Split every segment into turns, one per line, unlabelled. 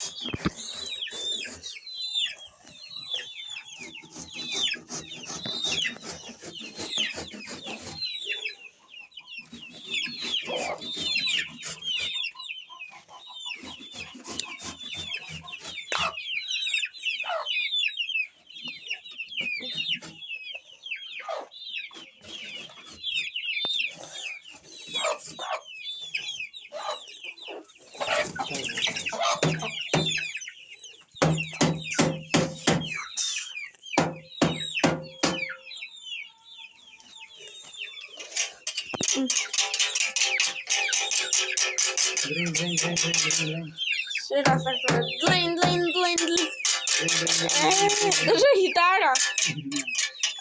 you сказати. Длин, длин, длин, длин.
Дринь, дринь,
Е,
дринь, дринь, дринь.
Це ж гітара.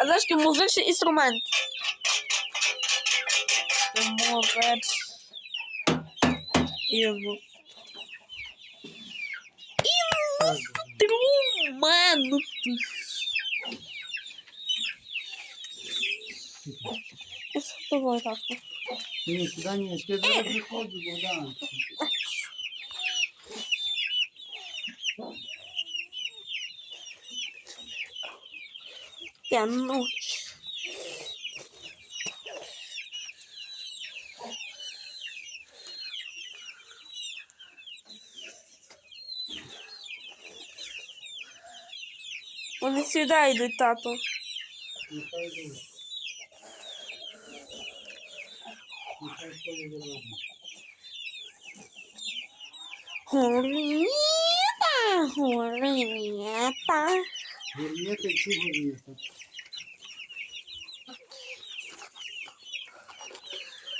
А знаєш, який музичний інструмент. Це може. Інструмент. Я з тобою так.
Ні, сюди ні, я зараз виходжу, Богдан.
Тянуть. Вони сюди йдуть, тато.
Нехай йде. Нехай своє дорога.
Горнята, горнята.
Гурнєта чи гурнєта?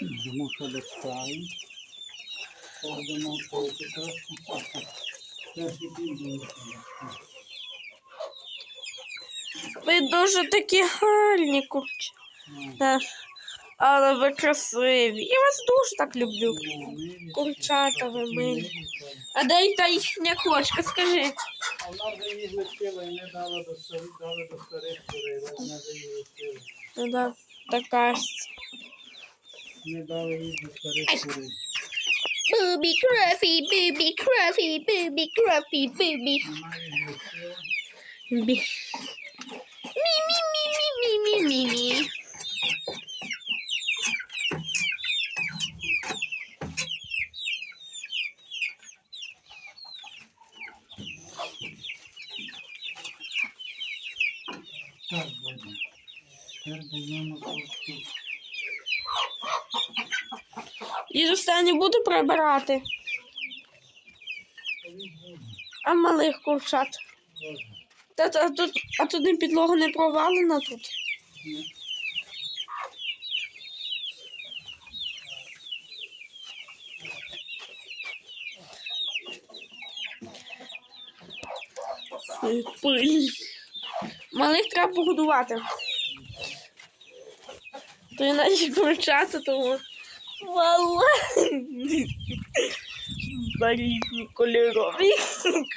Йдемо себе чекаємо. Ходимо поки трошки. Перший південь.
Ви дуже такі гарні, курчі. Да. Але ви красиві. Я вас дуже так люблю. Курчата ви милі. А де та їхня кошка, скажи.
А вона вже їх лишила і не дала до старих, дали до старих курей, вона вже їх лишила.
Ну да, така ж.
Не дали їх до старих курей.
Бубі крофі, бубі крофі, бубі крофі, бубі.
Вона їх лишила.
Бі.
Так буде. Тепер даємо.
Дідусь, я не буду прибирати. А малих курчат. Та, та, тут, а тут не підлога не провалена тут. Пиль. Малих треба погодувати. То іначе курчата, тому маленькі. Зарізні кольорові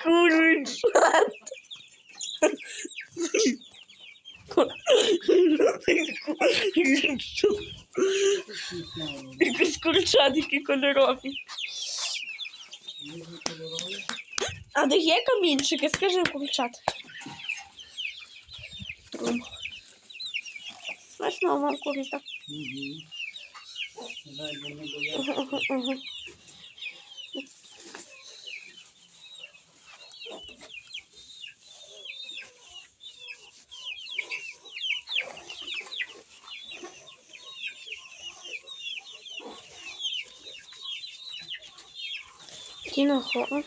курчата. Якось курчатики. Кольорові. А де є камінчики? Скажи курчат. Трум. Смачно вам
угу,
угу. Кінохо.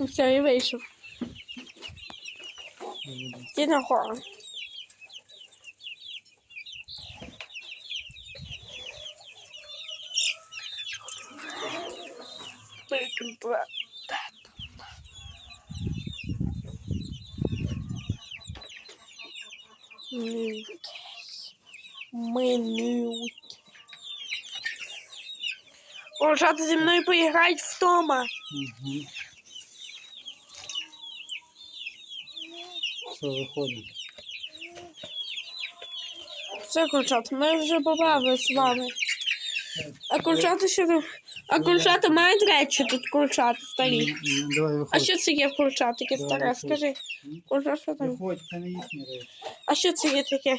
Все, і вийшов. Кінохо. Прикольно. Милки. Минуть. Курчата зі мною поіграють.
Угу. Що виходить?
Все, курчата, ми вже побавили з вами. А курчата ще не- А курчата мають речі тут курчата старі.
М, Давай
А що це є в таке
Давай,
старе?
виходь.
Скажи. Курчат, що там?
Виходь, це не їхні речі.
А що це є таке?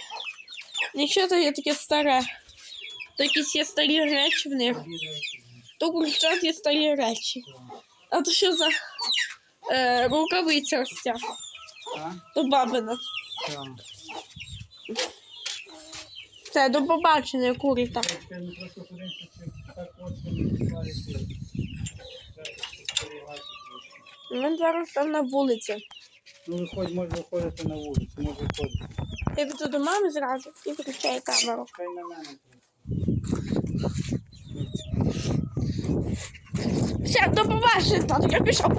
Нічого то є таке старе. То якісь є старі речі в них. То курчат є старі речі. А то що за е, рукавиця ось ця? То бабина. Це до побачення куріта.
Відбувають. Зараз.
Він зараз там на вулиці.
Ну, виходь, може виходити на вулицю, може виходити.
Я піду до мами зразу і включаю камеру.
Хай на мене.
Все, до побачення, тату, я пішов.